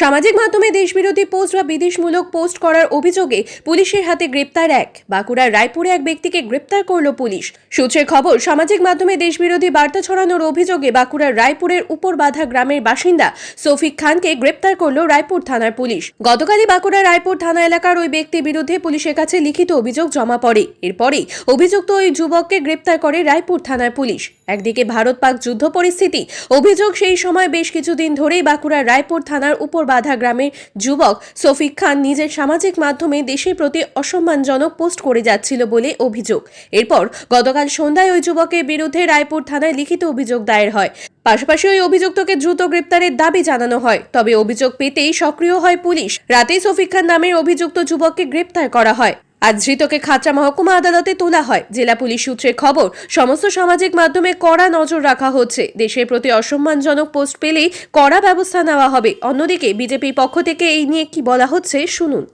সামাজিক মাধ্যমে দেশবিরোধী পোস্ট বা বিদেশমূলক পোস্ট করার অভিযোগে পুলিশের হাতে গ্রেপ্তার এক। বাঁকুড়ার রায়পুরে এক ব্যক্তিকে গ্রেপ্তার করল পুলিশ। সূত্রের খবর, সামাজিক মাধ্যমে দেশবিরোধী বার্তা ছড়ানোর অভিযোগে বাঁকুড়ার রায়পুরের উপর উপরবাধা গ্রামের বাসিন্দা সফিক খানকে গ্রেপ্তার করল রায়পুর থানার পুলিশ। গতকালই বাঁকুড়া রায়পুর থানা এলাকার ওই ব্যক্তির বিরুদ্ধে পুলিশের কাছে লিখিত অভিযোগ জমা পড়ে। এরপরেই অভিযুক্ত ওই যুবককে গ্রেপ্তার করে রায়পুর থানার পুলিশ। একদিকে ভারত পাক যুদ্ধ পরিস্থিতি, অভিযোগ সেই সময় বেশ কিছুদিন ধরেই বাঁকুড়ার রায়পুর থানার উপরবাধা গ্রামের যুবক সফিক খান নিজের সামাজিক মাধ্যমে দেশের প্রতি অসম্মানজনক পোস্ট করে যাচ্ছিল বলে অভিযোগ। এরপর গতকাল সন্ধ্যায় ওই যুবকের বিরুদ্ধে রায়পুর থানায় লিখিত অভিযোগ দায়ের হয়। পাশাপাশি ওই অভিযুক্তকে দ্রুত গ্রেপ্তারের দাবি জানানো হয়। তবে অভিযোগ পেতেই সক্রিয় হয় পুলিশ। রাতেই সফিক খান নামের অভিযুক্ত যুবককে গ্রেপ্তার করা হয়। আজ ধৃতকে খাঁচা মহকুমা আদালতে তোলা হয়। জেলা পুলিশ সূত্রে খবর, সমস্ত সামাজিক মাধ্যমে কড়া নজর রাখা হচ্ছে। দেশের প্রতি অসম্মানজনক পোস্ট পেলেই কড়া ব্যবস্থা নেওয়া হবে। অন্যদিকে বিজেপির পক্ষ থেকে এই নিয়ে কি বলা হচ্ছে, শুনুন।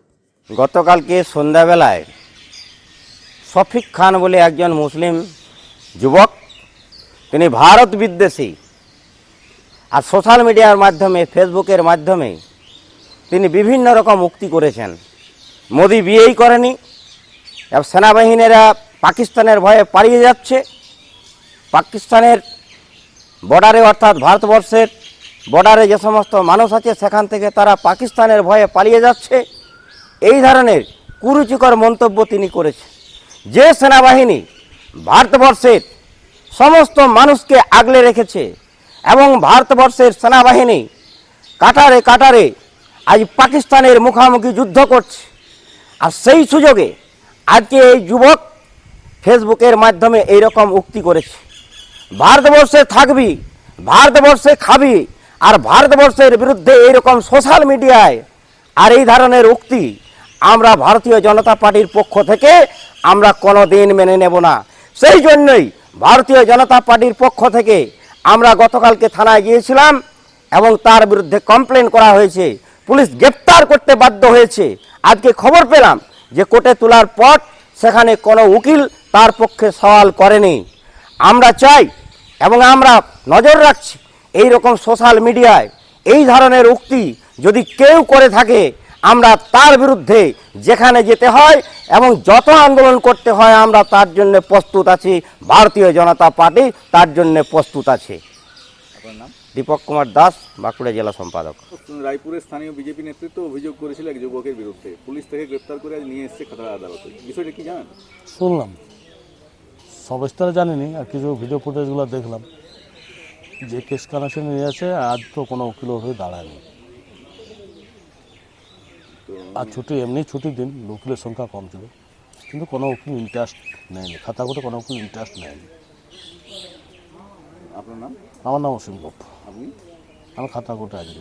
গতকালকে সন্ধ্যাবেলায় শফিক খান বলে একজন মুসলিম যুবক, তিনি ভারত বিদ্বেষী আর সোশ্যাল মিডিয়ার মাধ্যমে, ফেসবুকের মাধ্যমে তিনি বিভিন্ন রকম উক্তি করেছেন। মোদি বিয়েই করেনি সেনাবাহিনীরা পাকিস্তানের ভয়ে পালিয়ে যাচ্ছে। পাকিস্তানের বর্ডারে অর্থাৎ ভারতবর্ষের বর্ডারে যে সমস্ত মানুষ আছে, সেখান থেকে তারা পাকিস্তানের ভয়ে পালিয়ে যাচ্ছে। এই ধরনের কুরুচিকর মন্তব্য তিনি করেছে যে সেনাবাহিনী ভারতবর্ষের সমস্ত মানুষকে আগলে রেখেছে এবং ভারতবর্ষের সেনাবাহিনী কাটারে কাটারে আজ পাকিস্তানের মুখোমুখি যুদ্ধ করছে, আর সেই সুযোগে আজকে এই যুবক ফেসবুকের মাধ্যমে এই রকম উক্তি করেছে। ভারতবর্ষে থাকবি, ভারতবর্ষে খাবি, আর ভারতবর্ষের বিরুদ্ধে এইরকম সোশ্যাল মিডিয়ায় আর এই ধরনের উক্তি আমরা ভারতীয় জনতা পার্টির পক্ষ থেকে আমরা কোনো দিন মেনে নেব না। সেই জন্যই ভারতীয় জনতা পার্টির পক্ষ থেকে আমরা গতকালকে থানায় গিয়েছিলাম এবং তার বিরুদ্ধে কমপ্লেন করা হয়েছে। পুলিশ গ্রেপ্তার করতে বাধ্য হয়েছে। আজকে খবর পেলাম যে কোর্টে তোলার পর সেখানে কোনো উকিল তার পক্ষে সওয়াল করেনি। আমরা চাই এবং আমরা নজর রাখছি এই রকম সোশ্যাল মিডিয়ায় এই ধরনের উক্তি যদি কেউ করে থাকে, আমরা তার বিরুদ্ধে যেখানে যেতে হয় এবং যত আন্দোলন করতে হয়, আমরা তার জন্য প্রস্তুত আছি। ভারতীয় জনতা পার্টি তার জন্য প্রস্তুত আছে। আপনার নাম? দীপক কুমার দাস বাঁকুড়া জেলা সম্পাদক। রায়পুরের স্থানীয় বিজেপি নেতৃত্ব অভিযোগ করেছিল এক যুবকের বিরুদ্ধে। পুলিশ থেকে গ্রেপ্তার করে আজ নিয়ে এসেছে খাতড়া আদালতে। বিষয়টা কি জানেন? শুনলাম। সবিস্তারে জানিনি আর কিছু ভিডিও ফুটেজগুলো দেখলাম। যে কেস কানেকশন নিয়ে আছে আজ তো কোনো উকিল হয়ে দাঁড়ায়নি। আর ছুটি এমনি ছুটির দিন উকিলের সংখ্যা কম ছিল। কিন্তু কোনো উকিল ইন্টারেস্ট নেয়নি খাতা করে কোনো উকিল ইন্টারেস্ট নেয়নি। আপনার নাম? আমার নাম অসীম গোপ। আমার খাতা কোর্টে আজকে।